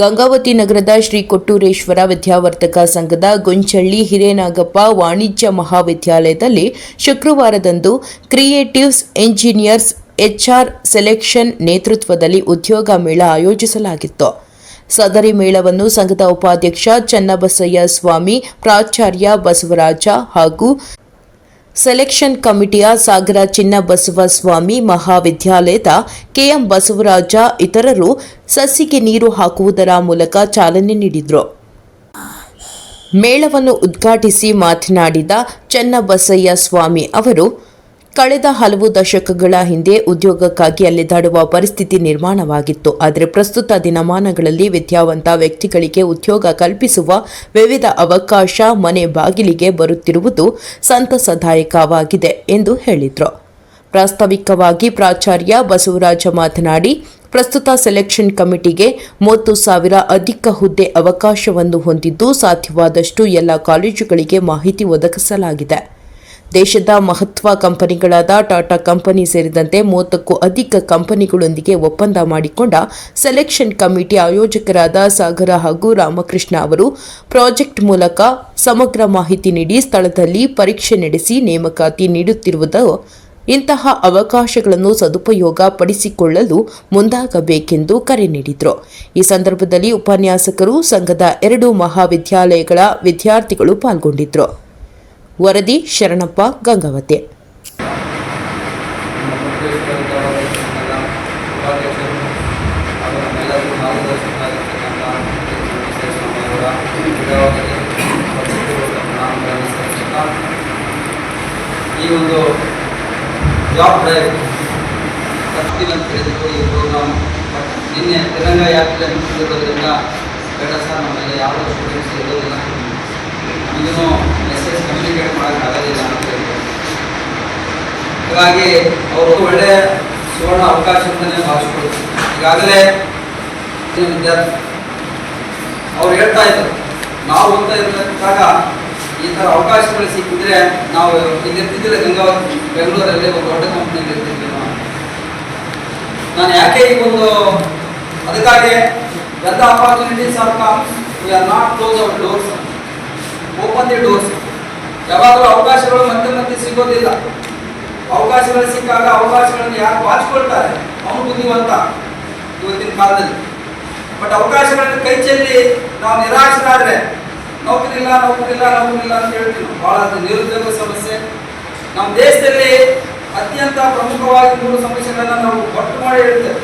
ಗಂಗಾವತಿ ನಗರದ ಶ್ರೀ ಕೊಟ್ಟೂರೇಶ್ವರ ವಿದ್ಯಾವರ್ತಕ ಸಂಘದ ಗೊಂಚಳ್ಳಿ ಹಿರೇನಾಗಪ್ಪ ವಾಣಿಜ್ಯ ಮಹಾವಿದ್ಯಾಲಯದಲ್ಲಿ ಶುಕ್ರವಾರದಂದು ಕ್ರಿಯೇಟಿವ್ಸ್ ಎಂಜಿನಿಯರ್ಸ್ ಎಚ್ಆರ್ ಸೆಲೆಕ್ಷನ್ ನೇತೃತ್ವದಲ್ಲಿ ಉದ್ಯೋಗ ಮೇಳ ಆಯೋಜಿಸಲಾಗಿತ್ತು. ಸದರಿ ಮೇಳವನ್ನು ಸಂಘದ ಉಪಾಧ್ಯಕ್ಷ ಚನ್ನಬಸಯ್ಯ ಸ್ವಾಮಿ, ಪ್ರಾಚಾರ್ಯ ಬಸವರಾಜ ಹಾಗೂ ಸೆಲೆಕ್ಷನ್ ಕಮಿಟಿಯ ಸಾಗರ ಚಿನ್ನಬಸವ ಸ್ವಾಮಿ ಮಹಾವಿದ್ಯಾಲಯದ ಕೆಎಂ ಬಸವರಾಜ ಇತರರು ಸಸಿಗೆ ನೀರು ಹಾಕುವುದರ ಮೂಲಕ ಚಾಲನೆ ನೀಡಿದರು. ಮೇಳವನ್ನು ಉದ್ಘಾಟಿಸಿ ಮಾತನಾಡಿದ ಚನ್ನಬಸಯ್ಯ ಸ್ವಾಮಿ ಅವರು ಕಳೆದ ಹಲವು ದಶಕಗಳ ಹಿಂದೆ ಉದ್ಯೋಗಕ್ಕಾಗಿ ಅಲೆದಾಡುವ ಪರಿಸ್ಥಿತಿ ನಿರ್ಮಾಣವಾಗಿತ್ತು. ಆದರೆ ಪ್ರಸ್ತುತ ದಿನಮಾನಗಳಲ್ಲಿ ವಿದ್ಯಾವಂತ ವ್ಯಕ್ತಿಗಳಿಗೆ ಉದ್ಯೋಗ ಕಲ್ಪಿಸುವ ವಿವಿಧ ಅವಕಾಶ ಮನೆ ಬಾಗಿಲಿಗೆ ಬರುತ್ತಿರುವುದು ಸಂತಸದಾಯಕವಾಗಿದೆ ಎಂದು ಹೇಳಿದರು. ಪ್ರಾಸ್ತಾವಿಕವಾಗಿ ಪ್ರಾಚಾರ್ಯ ಬಸವರಾಜ ಮಾತನಾಡಿ, ಪ್ರಸ್ತುತ ಸೆಲೆಕ್ಷನ್ ಕಮಿಟಿಗೆ ಮೂವತ್ತು ಸಾವಿರ ಅಧಿಕ ಹುದ್ದೆ ಅವಕಾಶವನ್ನು ಹೊಂದಿದ್ದು ಸಾಧ್ಯವಾದಷ್ಟು ಎಲ್ಲ ಕಾಲೇಜುಗಳಿಗೆ ಮಾಹಿತಿ ಒದಗಿಸಲಾಗಿದೆ. ದೇಶದ ಮಹತ್ವ ಕಂಪನಿಗಳಾದ ಟಾಟಾ ಕಂಪನಿ ಸೇರಿದಂತೆ ಮೂವತ್ತಕ್ಕೂ ಅಧಿಕ ಕಂಪನಿಗಳೊಂದಿಗೆ ಒಪ್ಪಂದ ಮಾಡಿಕೊಂಡ ಸೆಲೆಕ್ಷನ್ ಕಮಿಟಿ ಆಯೋಜಕರಾದ ಸಾಗರ ಹಾಗೂ ರಾಮಕೃಷ್ಣ ಅವರು ಪ್ರಾಜೆಕ್ಟ್ ಮೂಲಕ ಸಮಗ್ರ ಮಾಹಿತಿ ನೀಡಿ ಸ್ಥಳದಲ್ಲಿ ಪರೀಕ್ಷೆ ನಡೆಸಿ ನೇಮಕಾತಿ ನೀಡುತ್ತಿರುವುದು ಇಂತಹ ಅವಕಾಶಗಳನ್ನು ಸದುಪಯೋಗ ಪಡಿಸಿಕೊಳ್ಳಲು ಮುಂದಾಗಬೇಕೆಂದು ಕರೆ ನೀಡಿದರು. ಈ ಸಂದರ್ಭದಲ್ಲಿ ಉಪನ್ಯಾಸಕರು ಸಂಘದ ಎರಡು ಮಹಾವಿದ್ಯಾಲಯಗಳ ವಿದ್ಯಾರ್ಥಿಗಳು ಪಾಲ್ಗೊಂಡಿದ್ದರು ವರದಿ ಶರಣಪ್ಪ ಗಂಗಾವತಿ. ಈ ಒಂದು ಜಾಬ್ ಡ್ರೈವ್ ಪ್ರೋಗ್ರಾಮ್ ನಿನ್ನೆ ತೆಲಂಗಾಣ ಯಾತ್ರೆ ಮುಗಿದಿರೋದ್ರಿಂದ ಸರ್, ನಮ್ಮಲ್ಲಿ ಯಾವುದೋ ಸ್ಟೂಡೆಂಟ್ಸ್ ಇರೋದಿಲ್ಲ. ಇದನ್ನು ಮೆಸೇಜ್ ಕಮ್ಯುನಿಕೇಟ್ ಮಾಡೋಕ್ಕಾಗೋದಿಲ್ಲ ಅಂತ ಹಾಗಾಗಿ ಅವರು ಒಳ್ಳೆ ಸುವರ್ಣ ಅವಕಾಶ ಅಂತಲೇ ಭಾವಿಸ್ಕೊಳ್ತೀವಿ ಈಗಾಗಲೇ ವಿದ್ಯಾರ್ಥಿ. ಅವ್ರು ಹೇಳ್ತಾ ಇದ್ರು, ನಾವು ಓದ್ತಾ ಇದ್ದಾಗ ಈ ಥರ ಅವಕಾಶಗಳು ಸಿಕ್ಕಿದ್ರೆ ನಾವು ಇಲ್ಲಿರ್ತಿದ್ದಿಲ್ಲ ಗಂಗಾವತಿ, ಬೆಂಗಳೂರಲ್ಲಿ ಒಂದು ದೊಡ್ಡ ಕಂಪ್ನಿಯಲ್ಲಿ ಇರ್ತಿದ್ವಿ ನಾವು. ನಾನು ಯಾಕೆ ಈ ಒಂದು ಅದಕ್ಕಾಗಿ ಎಲ್ಲ opportunities are come we are not close our doors open the doors ಯಾವಾಗಲೂ ಅವಕಾಶಗಳು ಮತ್ತೆ ಮತ್ತೆ ಸಿಗೋದಿಲ್ಲ. ಅವಕಾಶಗಳು ಸಿಕ್ಕಾಗ ಅವಕಾಶಗಳನ್ನು ಯಾರು ಬಾಚಿಕೊಳ್ತಾರೆ? ಅವನು ಬುದ್ಧಿವಂತ ಇವತ್ತಿನ ಕಾಲದಲ್ಲಿ. ಬಟ್ ಅವಕಾಶಗಳನ್ನು ಕೈ ಚೆಲ್ಲಿ ನಾವು ನಿರಾಶರಾದ್ರೆ ನೌಕರಿ ಇಲ್ಲ ನೌಕರಿ ಇಲ್ಲ ನೌಕರಿ ಇಲ್ಲ ಅಂತ ಹೇಳ್ತೀವಿ. ಬಹಳ ನಿರುದ್ಯೋಗ ಸಮಸ್ಯೆ. ನಮ್ಮ ದೇಶದಲ್ಲಿ ಅತ್ಯಂತ ಪ್ರಮುಖವಾಗಿ ಮೂರು ಸಮಸ್ಯೆಗಳನ್ನ ನಾವು ಒಟ್ಟು ಮಾಡಿ ಹೇಳ್ತೇವೆ.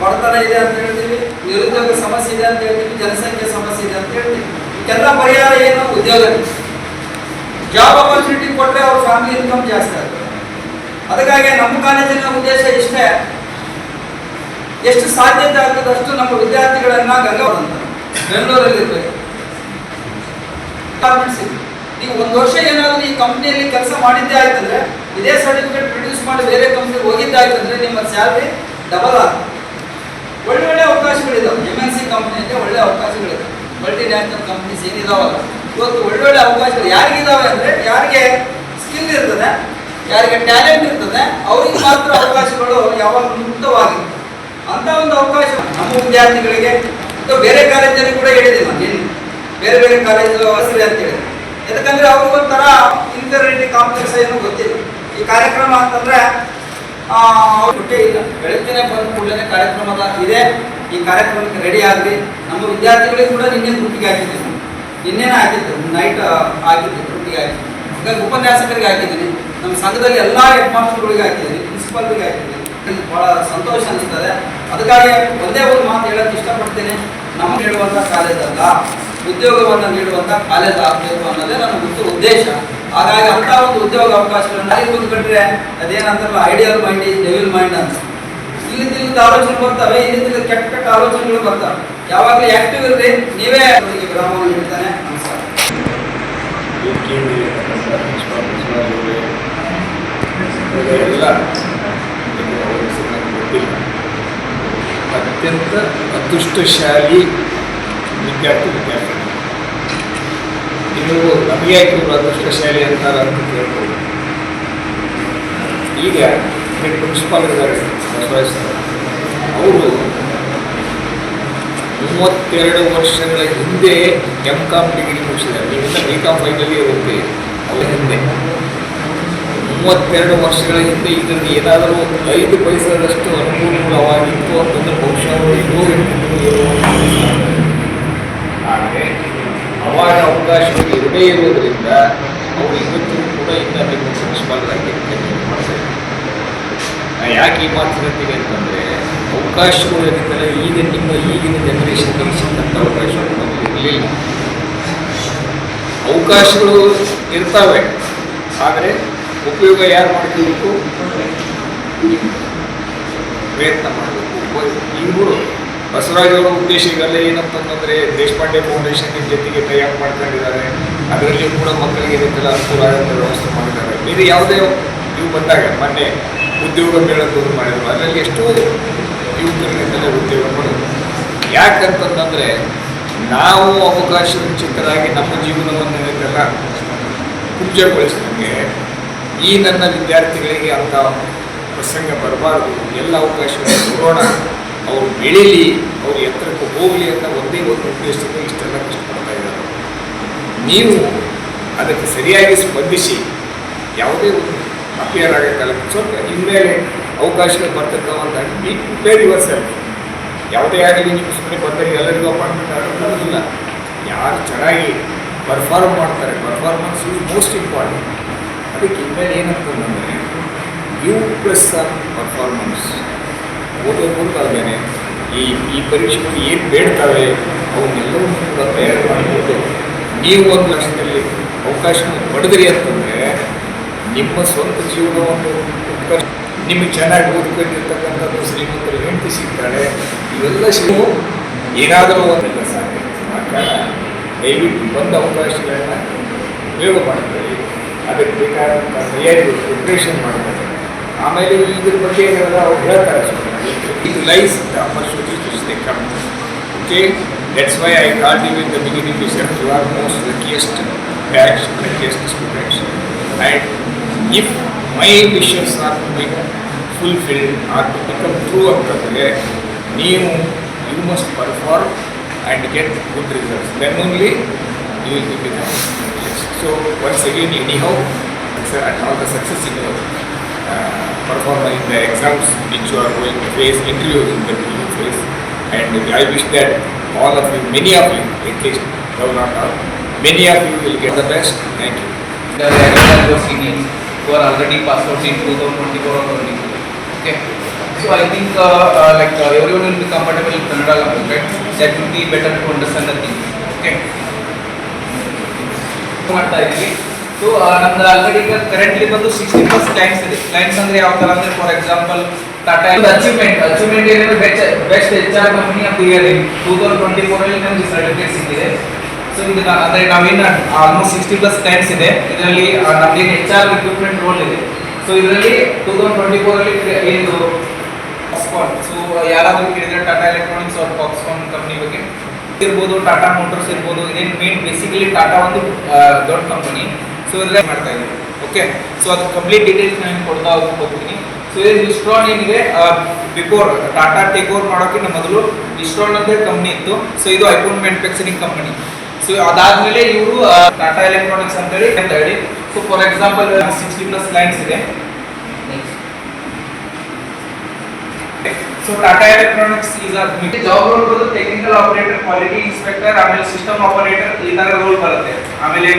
ಬಡತನ ಇದೆ ಅಂತ ಹೇಳ್ತೀವಿ, ನಿರುದ್ಯೋಗ ಸಮಸ್ಯೆ ಇದೆ ಅಂತ ಹೇಳ್ತೀವಿ, ಜನಸಂಖ್ಯೆ ಸಮಸ್ಯೆ ಇದೆ ಅಂತ ಹೇಳ್ತೀವಿ. ಇದಕ್ಕೆಲ್ಲ ಪರಿಹಾರ ಏನು? ಉದ್ಯೋಗ ಜಾಬ್ ಅಪರ್ಚುನಿಟಿ ಕೊಟ್ಟರೆ ಅವ್ರ ಫ್ಯಾಮಿಲಿ ಇನ್ಕಮ್ ಜಾಸ್ತಿ ಆಗ್ತದೆ ಅದಕ್ಕಾಗಿ ನಮ್ಮ ಕಾಲೇಜಿನ ಉದ್ದೇಶ ಇಷ್ಟೇ. ಎಷ್ಟು ಸಾಧ್ಯತೆ ಆಗ್ತದೆ ಅಷ್ಟು ನಮ್ಮ ವಿದ್ಯಾರ್ಥಿಗಳನ್ನ ಗಂಗಾವರಂತ ಬೆಂಗಳೂರಲ್ಲಿ ನೀವು ಒಂದು ವರ್ಷ ಏನಾದರೂ ಈ ಕಂಪ್ನಿಯಲ್ಲಿ ಕೆಲಸ ಮಾಡಿದ್ದೇ ಆಯ್ತಂದ್ರೆ, ಇದೇ ಸರ್ಟಿಫಿಕೇಟ್ ಪ್ರೊಡ್ಯೂಸ್ ಮಾಡಿ ಬೇರೆ ಕಂಪ್ನಿಗೆ ಹೋಗಿದ್ದೇ ಆಯ್ತಂದ್ರೆ ನಿಮ್ಮ ಸ್ಯಾಲ್ರಿ ಡಬಲ್ ಆಗುತ್ತೆ. ಒಳ್ಳೆ ಒಳ್ಳೆ ಅವಕಾಶಗಳಿದಾವೆ ಎಂ ಎನ್ ಸಿ ಕಂಪ್ನಿಯಲ್ಲಿ ಒಳ್ಳೆ ಅವಕಾಶಗಳಿದೆ ಮಲ್ಟಿ ನ್ಯಾಷನಲ್ ಕಂಪ್ನೀಸ್ ಏನಿದಾವಲ್ಲ. ಇವತ್ತು ಒಳ್ಳೊಳ್ಳೆ ಅವಕಾಶಗಳು ಯಾರಿಗಿದಾವೆ ಅಂದ್ರೆ ಯಾರಿಗೆ ಸ್ಕಿಲ್ ಇರ್ತದೆ, ಯಾರಿಗೆ ಟ್ಯಾಲೆಂಟ್ ಇರ್ತದೆ, ಅವ್ರಿಗೆ ಮಾತ್ರ ಅವಕಾಶಗಳು ಯಾವಾಗ ಮುಕ್ತವಾಗಿರ್ತದೆ ಅಂತ ಒಂದು ಅವಕಾಶ ನಮ್ಮ ವಿದ್ಯಾರ್ಥಿಗಳಿಗೆ ಬೇರೆ ಕಾಲೇಜಲ್ಲಿ ಕೂಡ ಹೇಳಿದೆ ನಾನು ಬೇರೆ ಬೇರೆ ಕಾಲೇಜು ಹೆಸರು ಅಂತ ಹೇಳಿ ಯಾಕಂದ್ರೆ ಅವ್ರಿಗೊಂಥರ ಇನ್ಫೆರಿಟಿ ಕಾಂಪ್ಲೆಕ್ಸ್ ಏನು ಗೊತ್ತಿಲ್ಲ. ಈ ಕಾರ್ಯಕ್ರಮ ಅಂತಂದ್ರೆ ಇಲ್ಲ. ಬೆಳಗ್ಗೆನೆ ಬಂದ ಕೂಡಲೇ ಕಾರ್ಯಕ್ರಮದ ಇದೆ. ಈ ಕಾರ್ಯಕ್ರಮಕ್ಕೆ ರೆಡಿ ಆಗಲಿ ನಮ್ಮ ವಿದ್ಯಾರ್ಥಿಗಳಿಗೆ ಕೂಡ ನಿನ್ನೆ ಗುಟ್ಟಿಗೆ ಹಾಕಿದ್ದೀನಿ ನಿನ್ನೆನೇ ಹಾಕಿದ್ದು ನೈಟ್ ಆಗಿತ್ತು ಗ್ರೂಪಿಗೆ ಹಾಕಿದ್ದು ಹಾಗಾಗಿ ಉಪನ್ಯಾಸಕರಿಗೆ ಹಾಕಿದ್ದೀನಿ. ನಮ್ಮ ಸಂಘದಲ್ಲಿ ಎಲ್ಲ ಹೆಡ್ ಮಾಸ್ಟರ್ಗಳಿಗೆ ಹಾಕಿದ್ದೀನಿ ಪ್ರಿನ್ಸಿಪಾಲ್ಗಳಿಗೆ ಹಾಕಿದ್ದೀನಿ. ಭಾಳ ಸಂತೋಷ ಅನಿಸ್ತದೆ. ಅದಕ್ಕಾಗಿ ಒಂದೇ ಒಂದು ಮಾತು ಹೇಳೋಕ್ಕೆ ಇಷ್ಟಪಡ್ತೇನೆ. ನಮಗೆ ಹೇಳುವಂಥ ಕಾಲೇಜ್ ಅಲ್ಲ, ಉದ್ಯೋಗವನ್ನು ನೀಡುವಂಥ ಕಾಲೇಜ್ ಆಗಬೇಕು ಅನ್ನೋದೇ ನನ್ನ ಮುಖ್ಯ ಉದ್ದೇಶ. ಹಾಗಾಗಿ ಅಂತ ಒಂದು ಉದ್ಯೋಗ ಅವಕಾಶಗಳನ್ನು ನಾಳೆ ಕೂತ್ಕೊಂಡ್ರೆ ಅದೇನಂತಾರಲ್ಲ ಐಡಿಯಲ್ ಮೈಂಡ್ ಡೆವಿಲ್ ಮೈಂಡ್ ಅಂತ. ಇಲ್ಲಿಂದ ಆಲೋಚನೆ ಬರ್ತವೆ ಇಲ್ಲಿಂದ ಕೆಟ್ಟ ಕೆಟ್ಟ ಆಲೋಚನೆಗಳು ಬರ್ತವೆ. ಯಾವಾಗಲೂ ಆಕ್ಟಿವ್ ಇರ್ರಿ ನೀವೇ ಅವರಿಗೆ ವಿರಾಮವನ್ನು ನೀಡ್ತಾನೆ ಅತ್ಯಂತ ಅದೃಷ್ಟಶಾಲಿ ವಿದ್ಯಾರ್ಥಿ ವಿದ್ಯಾರ್ಥಿ ನೀವು ನಮಗೆ ಇವ್ರು ಅದೃಷ್ಟಶಾಲಿ ಅಂತಾರೆ ಅಂತ ಕೇಳ್ಬೋದು. ಈಗ ಪ್ರಿನ್ಸಿಪಾಲ್ ಇದ್ದಾರೆ ಸರ್. ಅವರು ಮೂವತ್ತೆರಡು ವರ್ಷಗಳ ಹಿಂದೆ ಎಂ ಕಾಮ್ ಡಿಗ್ರಿ ಮುಗಿಸಿದ್ದಾರೆ. ನೀವಿಂದ ಬಿ ಕಾಮ್ ಫೈನಲಿ ಹೋಗಿ ಅವರ ಹಿಂದೆ. ಮೂವತ್ತೆರಡು ವರ್ಷಗಳ ಹಿಂದೆ ಇದರಲ್ಲಿ ಏನಾದರೂ ಐದು ಪೈಸದಷ್ಟು ಅನುಕೂಲವಾಗಿತ್ತು ಅಂತಂದ್ರೆ ಬಹುಶಃ ಅವರು ಆದರೆ ಅವಾಗ ಅವಕಾಶಗಳು ಇರದೇ ಇರುವುದರಿಂದ ಅವರು ಇವತ್ತು ಕೂಡ ಇಂದ ನಿಮ್ಮ ಕೆಲಸ ಮಾಡ್ತಾರೆ ಯಾಕೆ ಈ ಮಾತು ಹೇಳ್ತೀನಿ ಅಂತಂದರೆ ಅವಕಾಶಗಳು ಏನಿದ್ದಾರೆ ಈಗ ನಿಮ್ಮ ಈಗಿನ ಜನರೇಷನ್ಗೆ ಸಿಕ್ಕಂಥ ಅವಕಾಶಗಳು ನಮಗೆ ಇರಲಿಲ್ಲ. ಅವಕಾಶಗಳು ಇರ್ತಾವೆ, ಆದರೆ ಉಪಯೋಗ ಯಾರು ಮಾಡ್ಕೋಬೇಕು ಪ್ರಯತ್ನ ಮಾಡಬೇಕು. ಇವರು ಬಸವರಾಜ್ ಅವರ ಉದ್ದೇಶ ಈಗಲ್ಲ ಏನಂತಂದರೆ ದೇಶಪಾಂಡೆ ಫೌಂಡೇಶನ್ ಜೊತೆಗೆ ತಯಾರು ಮಾಡ್ಕೊಂಡಿದ್ದಾರೆ ಅದರಲ್ಲಿ ಕೂಡ ಮಕ್ಕಳಿಗೆ ಇದಕ್ಕೆಲ್ಲ ಅನುಕೂಲ ಆದಂಥ ವ್ಯವಸ್ಥೆ ಮಾಡಿದ್ದಾರೆ. ಇದು ಯಾವುದೇ, ಇವು ಬಂದಾಗ ಮೊನ್ನೆ ಉದ್ಯೋಗ ಮೇಳ ಮಾಡಿದ್ರು. ಅದರಲ್ಲಿ ಎಷ್ಟೋ ಯುವಕರಿಗೆಲ್ಲ ಉದ್ಯೋಗ ಮಾಡೋದು ಯಾಕಂತಂದರೆ ನಾವು ಅವಕಾಶ ವಂಚಿತರಾಗಿ ನಮ್ಮ ಜೀವನವನ್ನು ಇದಕ್ಕೆಲ್ಲ ಕುಬ್ಜಗೊಳಿಸಿದಂಗೆ ಈ ನನ್ನ ವಿದ್ಯಾರ್ಥಿಗಳಿಗೆ ಅಂತ ಪ್ರಸಂಗ ಬರಬಾರ್ದು. ಎಲ್ಲ ಅವಕಾಶಗಳನ್ನು ಕೊಡೋಣ. ಅವರು ಬೆಳೀಲಿ, ಅವರು ಎತ್ತರಕ್ಕೆ ಹೋಗಲಿ ಅಂತ ಒಂದೇ ಒಂದು ಉದ್ದೇಶದಿಂದ ಇಷ್ಟೆಲ್ಲ ಕಷ್ಟಪಡ್ತಾ ಇದ್ದಾರೆ. ನೀವು ಅದಕ್ಕೆ ಸರಿಯಾಗಿ ಸ್ಪಂದಿಸಿ. ಯಾವುದೇ ಒಂದು ಅಪಿಯರ್ ಆಗೋಕ್ಕಲ್ಲ ಸ್ವಲ್ಪ ಇನ್ಮೇಲೆ ಅವಕಾಶಗಳು ಬರ್ತಕ್ಕಂಥ ಪ್ರಿಪೇರ್ ಯುವರ್ ಸೆಲ್ಫ್ ಯಾವುದೇ ಆಗಲಿ ನೀವು ಸುಮ್ಮನೆ ಬಂದರೆ ಎಲ್ಲರಿಗೂ ಅಪಾಯಿಂಟ್ಮೆಂಟ್ ಆಗೋದಿಲ್ಲ. ಯಾರು ಚೆನ್ನಾಗಿ ಪರ್ಫಾರ್ಮ್ ಮಾಡ್ತಾರೆ ಪರ್ಫಾರ್ಮೆನ್ಸ್ ಇಸ್ ಮೋಸ್ಟ್ ಇಂಪಾರ್ಟೆಂಟ್ ಅದಕ್ಕೆ ಇನ್ಮೇಲೆ ಏನಂತಂದರೆ ಯು ಪ್ಲಸ್ ಆರ್ ಪರ್ಫಾರ್ಮೆನ್ಸ್ ಓದೋ ಮುಂದಾಗೇನೆ ಈ ಈ ಪರೀಕ್ಷೆಗಳು ಏನು ಬೇಡ್ತವೆ ಅವನ್ನೆಲ್ಲವನ್ನೂ ಕೂಡ ತಯಾರು ಮಾಡಿಕೊಂಡು ನೀವು ಒಂದು ಲಕ್ಷದಲ್ಲಿ ಅವಕಾಶ ಪಡೆದ್ರಿ ಅಂತಂದರೆ, ನಿಮ್ಮ ಸ್ವಂತ ಜೀವನವನ್ನು ಉತ್ಕರ್ಷ ನಿಮಗೆ ಚೆನ್ನಾಗಿ ಓದ್ಕೊಂಡಿರ್ತಕ್ಕಂಥದ್ದು ಶ್ರೀಮಂತರು ಹೆಂಡತಿ ಸಿಗ್ತಾಳೆ ಇವೆಲ್ಲ ಸಿಗು ಏನಾದರೂ ಒಂದು ಸಾಧ್ಯ ಆ ಕಾರಣ ದಯವಿಟ್ಟು ಬಂದ ಅವಕಾಶಗಳನ್ನ ಉಪಯೋಗ ಮಾಡ್ಕೊಳ್ಳಿ. ಅದಕ್ಕೆ ಬೇಕಾದಂಥ ತಯಾರಿಗಳು ಪ್ರಿಪ್ರೇಷನ್ ಮಾಡ್ತಾರೆ ಆಮೇಲೆ ಇದ್ರ ಬಗ್ಗೆ ಏನಾದ್ರು ಅವ್ರು ಹೇಳ್ತಾರೆ ಇದು lies the to they come okay that's why I call you in the beginning set you are most luckiest batch luckiest students and if my wishes are fulfilled or to become true after the day, you, you must perform and get good results. Then only you will become successful. So once again, anyhow, and all the success in your uh, performance in the exams which you are going to face, interviews that you will face. And I wish that all of you, many of you, at least, though not all, many of you will get the best. Thank you. The agriculture seniors who are already passed out in 2024 or 2025. Okay. So I think uh, uh, like uh, everyone will be comfortable in Kannada language, right? That will be better to understand the thing. Okay. ಮಾಡ್ತಾ ಇದ್ದೀವಿ so ನಮ್ದು already ಈಗ currently ಬಂದು sixty plus clients ಇದೆ clients ಅಂದ್ರೆ ಯಾವ ತರ ಅಂದ್ರೆ for example Tata achievement achievement ಏನಂದ್ರೆ best best H R company of year two thousand twenty four ಅಲ್ಲಿ ನಮಗೆ ಸರ್ಟಿಫಿಕೇಟ್ ಸಿಕ್ಕಿದೆ ಸೊ ಇದು ಅಂದ್ರೆ ನಾವೇನು ಆಲ್ಮೋಸ್ಟ್ ಸಿಕ್ಸ್ಟಿ ಪ್ಲಸ್ ಕ್ಲೈಂಟ್ಸ್ ಇದೆ ಇದರಲ್ಲಿ ನಮ್ದೇನು ಎಚ್ ಆರ್ ರಿಕ್ರೂಟ್ಮೆಂಟ್ ರೋಲ್ ಇದೆ ಸೊ ಇದರಲ್ಲಿ ಟೂ ತೌಸಂಡ್ ಟ್ವೆಂಟಿ ಫೋರ್ ಅಲ್ಲಿ ಏನು ಫಾಕ್ಸ್ಕಾನ್ ಸೊ ಯಾರಾದರೂ ಕೇಳಿದ್ರೆ ಟಾಟಾ ಎಲೆಕ್ಟ್ರಾನಿಕ್ಸ್ ಅವ್ರ ಫಾಕ್ಸ್ಕಾನ್ ಕಂಪ್ನಿ ಬಗ್ಗೆ ಇರ್ಬೋದು ಟಾಟಾ ಮೋಟರ್ಸ್ ಇರ್ಬೋದು, ಇದೇನು ಮೇನ್ ಬೇಸಿಕಲಿ ಟಾಟಾ ಒಂದು ದೊಡ್ಡ ಕಂಪನಿ ಸೊ ಇದ್ರಲ್ಲಿ ಮಾಡ್ತಾ ಇದ್ದೀವಿ ಓಕೆ ಸೊ ಅದು ಕಂಪ್ಲೀಟ್ ಡೀಟೇಲ್ಸ್ ನಾನು ಕೊಡ್ತಾ ಹೋಗ್ತೀನಿ. ಸೊ ಇದು ಇಸ್ಟ್ರಾನ್ ಏನಿದೆ? ಬಿಫೋರ್ ಟಾಟಾ ಟೇಕ್ ಓವರ್ ಮಾಡೋಕ್ಕಿಂತ ಮೊದಲು ಇಸ್ಟ್ರಾನ್ ಅಂತ ಕಂಪ್ನಿ ಇತ್ತು. ಸೊ ಇದು ಐಫೋನ್ ಮ್ಯಾನುಫ್ಯಾಕ್ಚರಿಂಗ್ ಕಂಪನಿ ಸೊ ಅದಾದ್ಮೇಲೆ ಇವರು ಟಾಟಾ ಎಲೆಕ್ಟ್ರಾನಿಕ್ಸ್ ಅಂತೇಳಿ ಅಂತ ಹೇಳಿ so for example sixty plus clients ಇದೆ ಸೊ ಟಾಟಾ ಎಲೆಕ್ಟ್ರಾನಿಕ್ಸ್ ಈಗ ಜಾಬ್ ರೋಲ್ ಬರೋದು ಟೆಕ್ನಿಕಲ್ ಆಪರೇಟರ್ ಕ್ವಾಲಿಟಿ ಇನ್ಸ್ಪೆಕ್ಟರ್ ಆಮೇಲೆ ಸಿಸ್ಟಮ್ ಆಪರೇಟರ್ ಈ ತರ ರೋಲ್ ಬರುತ್ತೆ ಆಮೇಲೆ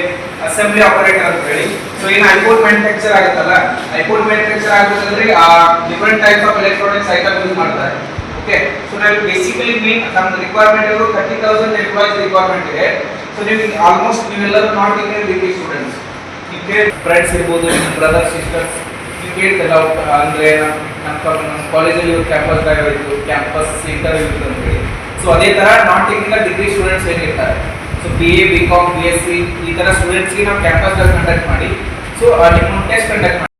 ಅಸೆಂಬ್ಲಿ ಆಪರೇಟರ್ ಅಂತ ಹೇಳಿ ಸೊ ಏನು ಐಫೋನ್ ಮ್ಯಾನುಫ್ಯಾಕ್ಚರ್ ಆಗುತ್ತಲ್ಲ ಐಫೋನ್ ಮ್ಯಾನುಫ್ಯಾಕ್ಚರ್ ಆಗುತ್ತಂದ್ರೆ ಆ different types of electronics item use ಮಾಡ್ತಾರೆ ಓಕೆ ಸೊ ನಾವು ಬೇಸಿಕಲಿ ಮೀನ್ ನಮ್ಮ ರಿಕ್ವೈರ್ಮೆಂಟ್ ಇರೋದು ತರ್ಟಿ ತೌಸಂಡ್ ಎಂಪ್ಲಾಯ್ಸ್ ರಿಕ್ವೈರ್ಮೆಂಟ್ ಇದೆ ಸೊ ನೀವು ಆಲ್ಮೋಸ್ಟ್ ನೀವೆಲ್ಲರೂ ನಾಟ್ ಇಂಡಿಯನ್ ಡಿಗ್ರಿ ಸ್ಟೂಡೆಂಟ್ಸ್ ನೀವು ಫ್ರೆಂಡ್ಸ್ ಇರ್ಬೋದು ಬ್ರದರ್ ಸಿಸ್ಟರ್ಸ್ ಕೇಳ್ತಲ್ಲ ಅಂದರೆ ನಮ್ಮ ನಮ್ಮ ಕಾಲೇಜಲ್ಲಿ ಇವ್ರು ಕ್ಯಾಂಪಸ್ ಡ್ರೈವ್ ಇತ್ತು ಕ್ಯಾಂಪಸ್ ಇಂಟರ್ವ್ಯೂ ಇತ್ತು ಅಂತೇಳಿ ಸೊ ಅದೇ ಥರ ನಾನ್ ಟೆಕ್ನಿಕಲ್ ಡಿಗ್ರಿ ಸ್ಟೂಡೆಂಟ್ಸ್ ಏನಿರ್ತಾರೆ so B A B com B S C ಈ ಥರ ಸ್ಟೂಡೆಂಟ್ಸ್ಗೆ ನಾವು ಕ್ಯಾಂಪಸ್ ಕಂಡಕ್ಟ್ ಮಾಡಿ. ಸೊ ನಿಮ್ಮ ಟೆಸ್ಟ್ ಕಂಡಕ್ಟ್ ಮಾಡಿ.